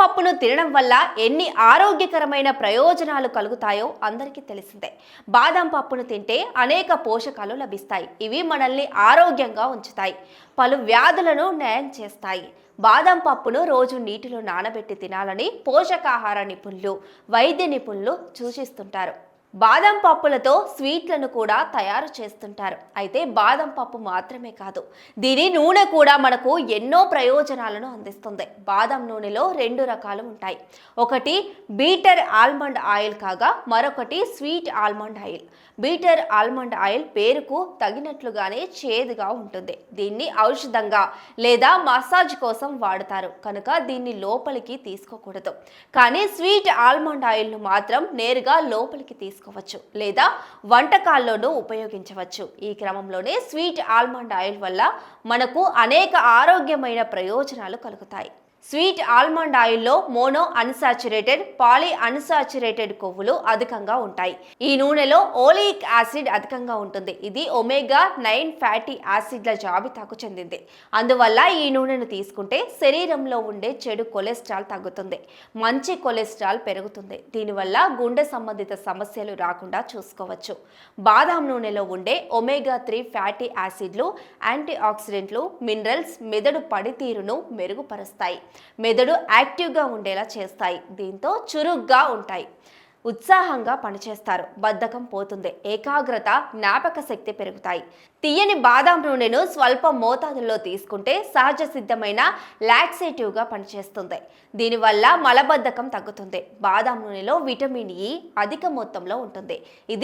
పప్పును తినడం వల్ల ఎన్ని ఆరోగ్యకరమైన ప్రయోజనాలు కలుగుతాయో అందరికీ తెలిసిందే. బాదం పప్పును తింటే అనేక పోషకాలు లభిస్తాయి. ఇవి మనల్ని ఆరోగ్యంగా ఉంచుతాయి. పలు వ్యాధులను నయం చేస్తాయి. బాదం పప్పును రోజు నీటిలో నానబెట్టి తినాలని పోషకాహార నిపుణులు వైద్య నిపుణులు సూచిస్తుంటారు. బాదం పప్పులతో స్వీట్లను కూడా తయారు చేస్తుంటారు. అయితే బాదం పప్పు మాత్రమే కాదు దీని నూనె కూడా మనకు ఎన్నో ప్రయోజనాలను అందిస్తుంది. బాదం నూనెలో రెండు రకాలు ఉంటాయి. ఒకటి బీటర్ ఆల్మండ్ ఆయిల్ కాగా మరొకటి sweet almond oil. Bitter almond oil పేరుకు తగినట్లుగానే చేదుగా ఉంటుంది. దీన్ని ఔషధంగా లేదా మసాజ్ కోసం వాడతారు. కనుక దీన్ని లోపలికి తీసుకోకూడదు. కానీ స్వీట్ ఆల్మండ్ ఆయిల్ను మాత్రం నేరుగా లోపలికి తీసుకోవచ్చు లేదా వంటకాల్లోనూ ఉపయోగించవచ్చు. ఈ క్రమంలోనే స్వీట్ ఆల్మండ్ ఆయిల్ వల్ల మనకు అనేక ఆరోగ్యమైన ప్రయోజనాలు కలుగుతాయి. స్వీట్ ఆల్మండ్ ఆయిల్లో మోనో అన్సాచురేటెడ్ పాలీ అన్సాచురేటెడ్ కొవ్వులు అధికంగా ఉంటాయి. ఈ నూనెలో ఓలిక్ యాసిడ్ అధికంగా ఉంటుంది. ఇది ఒమేగా నైన్ ఫ్యాటీ యాసిడ్ల జాబితాకు చెందింది. అందువల్ల ఈ నూనెను తీసుకుంటే శరీరంలో ఉండే చెడు కొలెస్ట్రాల్ తగ్గుతుంది. మంచి కొలెస్ట్రాల్ పెరుగుతుంది. దీనివల్ల గుండె సంబంధిత సమస్యలు రాకుండా చూసుకోవచ్చు. బాదాం నూనెలో ఉండే ఒమేగా త్రీ ఫ్యాటీ యాసిడ్లు యాంటీ ఆక్సిడెంట్లు మినరల్స్ మెదడు పనితీరును మెరుగుపరుస్తాయి. మెదడు యాక్టివ్గా ఉండేలా చేస్తాయి. దీంతో చురుగ్గా ఉంటాయి. ఉత్సాహంగా పనిచేస్తారు. బద్ధకం పోతుంది. ఏకాగ్రత జ్ఞాపక శక్తి పెరుగుతాయి. తీయని బాదాం నూనెను స్వల్ప మోతాదుల్లో తీసుకుంటే సహజ సిద్ధమైన లాక్సేటివ్గా పనిచేస్తుంది. దీనివల్ల మలబద్ధకం తగ్గుతుంది. బాదాం నూనెలో విటమిన్ ఇ అధిక మొత్తంలో ఉంటుంది. ఇది